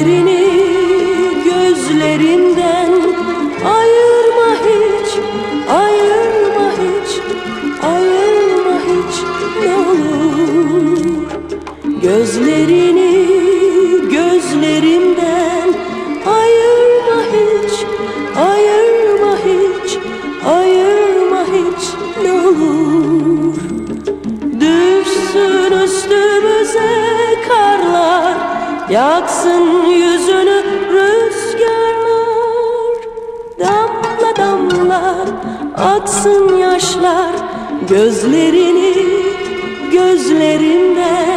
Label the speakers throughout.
Speaker 1: Gözlerini gözlerimden ayırma hiç, ayırma hiç, ayırma hiç ne olur. Gözlerini gözlerimden Yaksın yüzünü rüzgarlar Damla damla aksın yaşlar. Gözlerini gözlerimden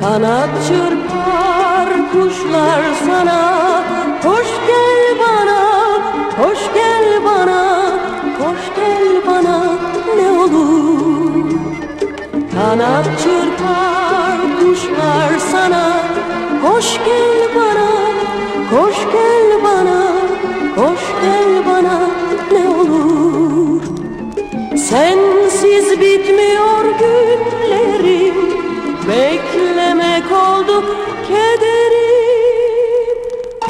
Speaker 1: Kanat çırpar kuşlar sana. Hoş gel bana, hoş gel bana Hoş gel bana ne olur. Kanat çırpar kuşlar sana. Hoş gel bana, hoş gel bana Hoş gel bana ne olur. Sensiz bitmiyor günlerim oldu kederim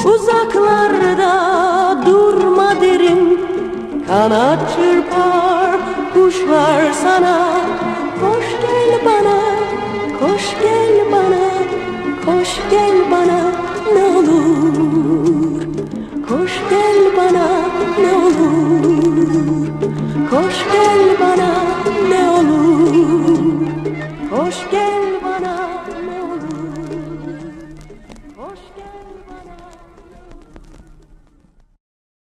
Speaker 1: Uzaklarda durma derim. Kanat çırpar kuşlar sana. Koş gel bana, koş gel bana Koş gel